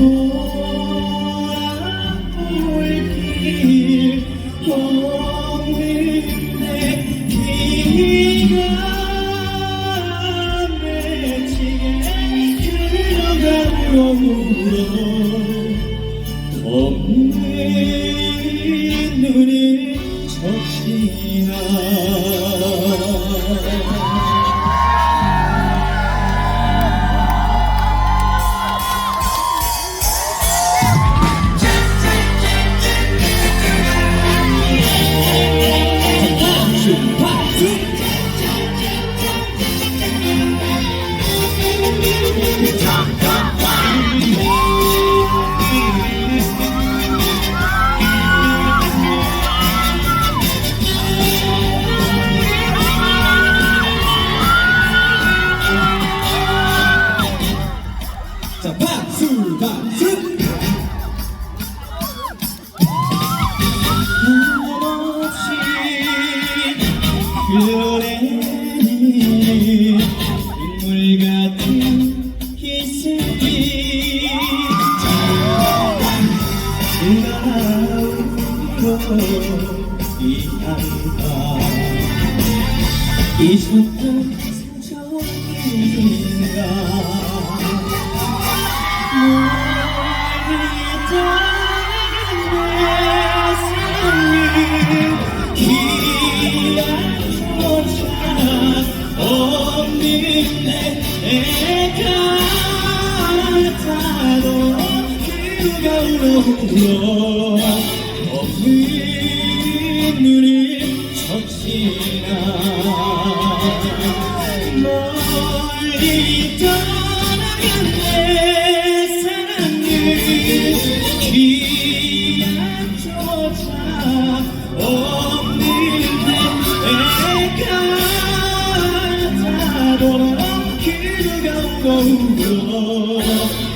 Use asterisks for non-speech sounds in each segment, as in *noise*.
here. 흘러 없는 눈이 적시나 멀리 떠나간 내 사랑을 기약조차 없는 내가 다돌아 그대가 또 울어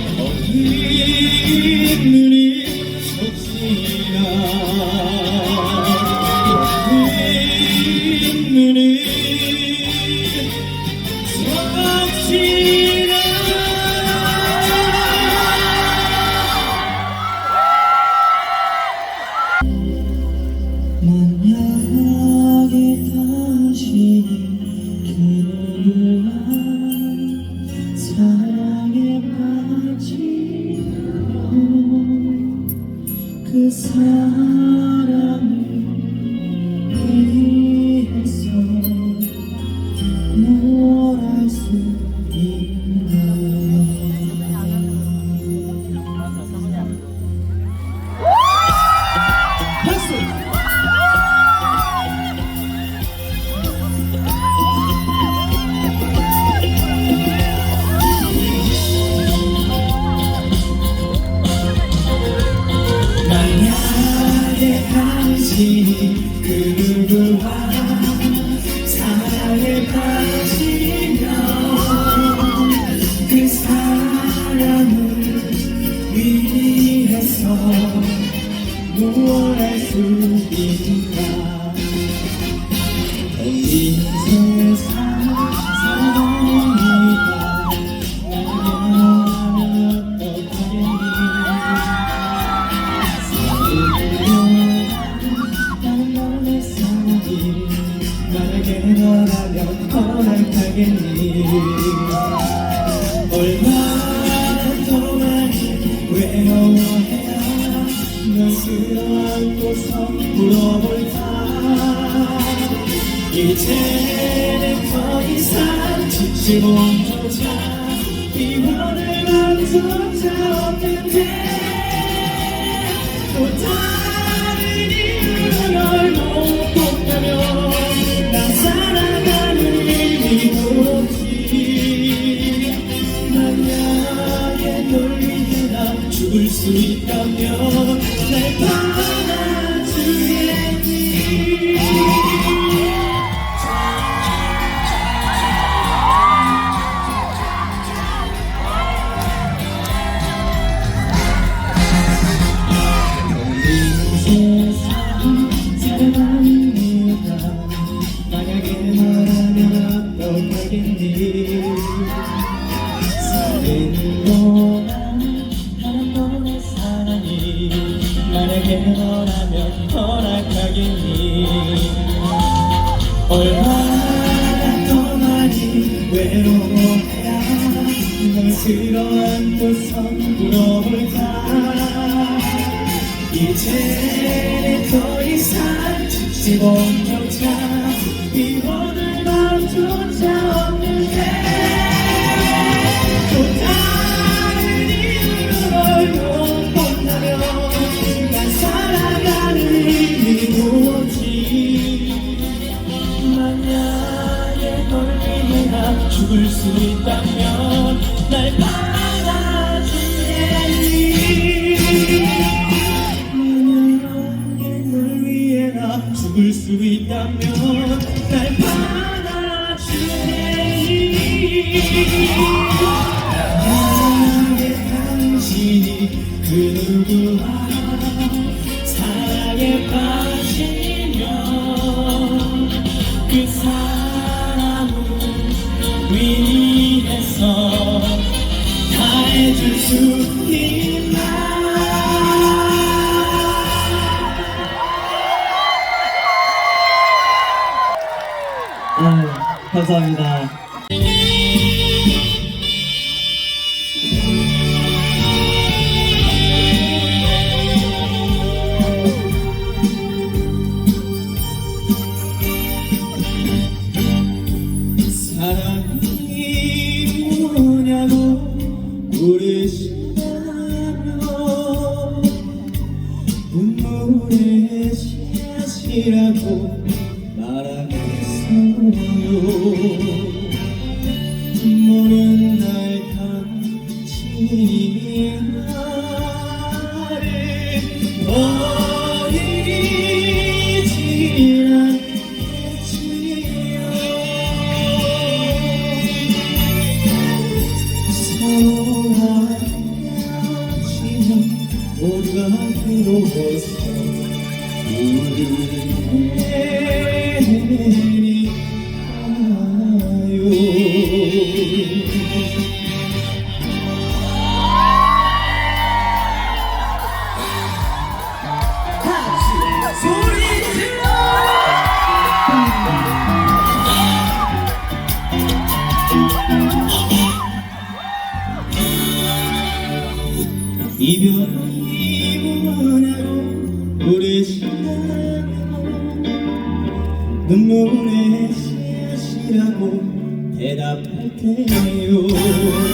Yeah. เธอได้ขอให้สารที่บอกเราใจ 죽을 수 있다면 날 받아주세요 나의 당신이 그 누구와 네, 감사합니다. 요 嗯 Lord.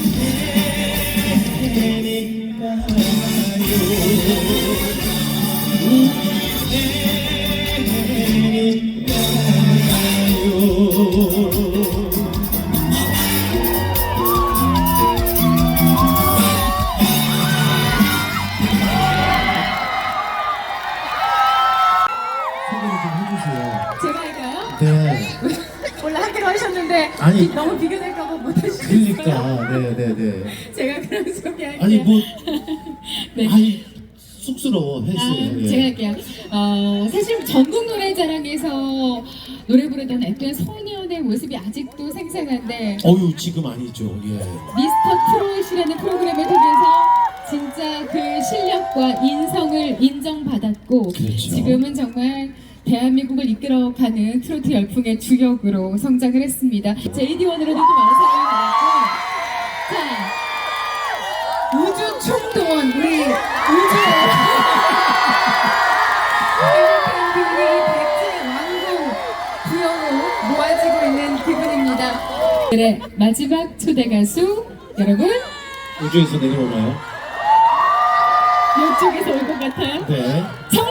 못하시겠어요. 그러니까 네네 네. 제가 그럼 소개할게요. 아니 뭐 *laughs* 네. 아니 쑥스러워 아, 헬스. 제가 할게요. 어, 사실 전국 노래자랑에서 노래 부르던 앳된 소년의 모습이 아직도 생생한데 어유 지금 아니죠. 예. 미스터 트롯이라는 프로그램을 통해서 진짜 그 실력과 인성을 인정받았고 그렇죠. 지금은 정말 대한민국을 이끌어가는 트로트 열풍의 주역으로 성장을 했습니다. JD1으로도 또 많은 사랑을 받았고 자 우주 총동원 우리 부여로 모아지고 있는 그분입니다. 네, 마지막 초대 가수 여러분 우주에서 내려오나요? 이쪽에서 올 것 같아요. 네. 정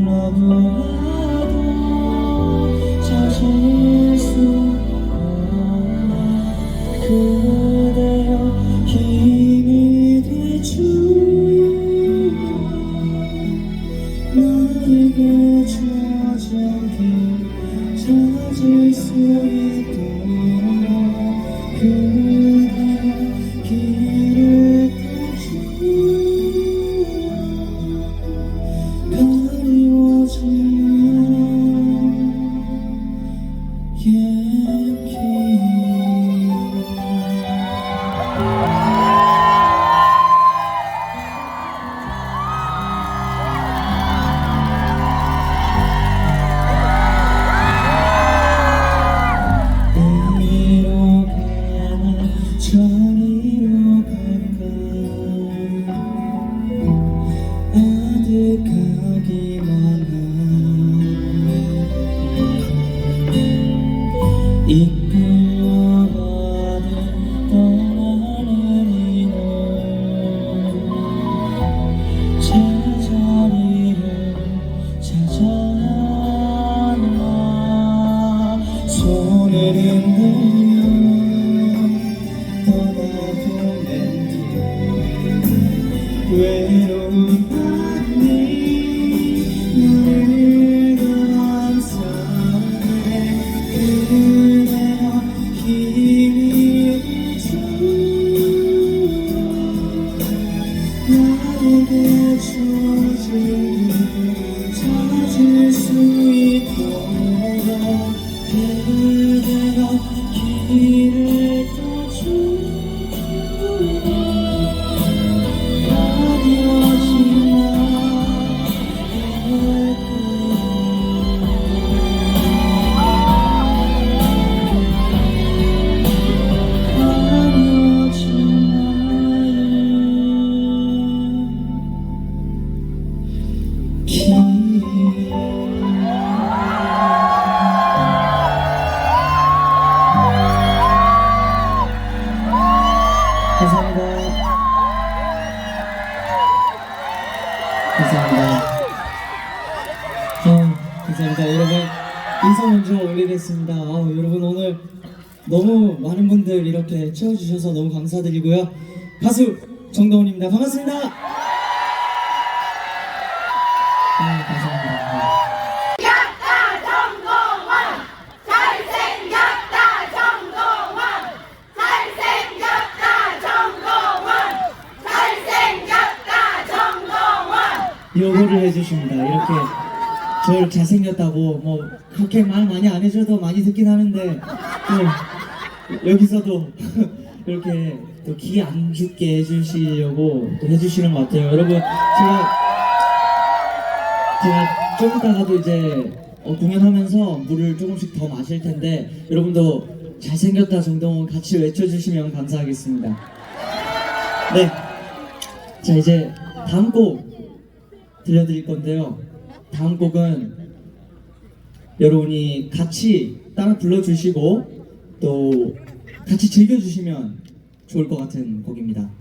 불 너무 많은 분들 이렇게 채워주셔서 너무 감사드리고요. 가수 정동훈입니다. 반갑습니다. 아, 감사합니다. 요구를 해주십니다. 이렇게 저를 잘생겼다고 뭐 그렇게 말 많이 안 해줘도 많이 듣긴 하는데 좀 여기서도 *laughs* 이렇게 또 기 안 죽게 해주시려고 또 해주시는 것 같아요. 여러분 제가 제가 좀 이따가도 이제 어, 공연하면서 물을 조금씩 더 마실 텐데 여러분도 잘생겼다 정동원 같이 외쳐주시면 감사하겠습니다. 네. 자 이제 다음 곡 들려드릴 건데요. 다음 곡은 여러분이 같이 따라 불러주시고 또 같이 즐겨주시면 좋을 것 같은 곡입니다.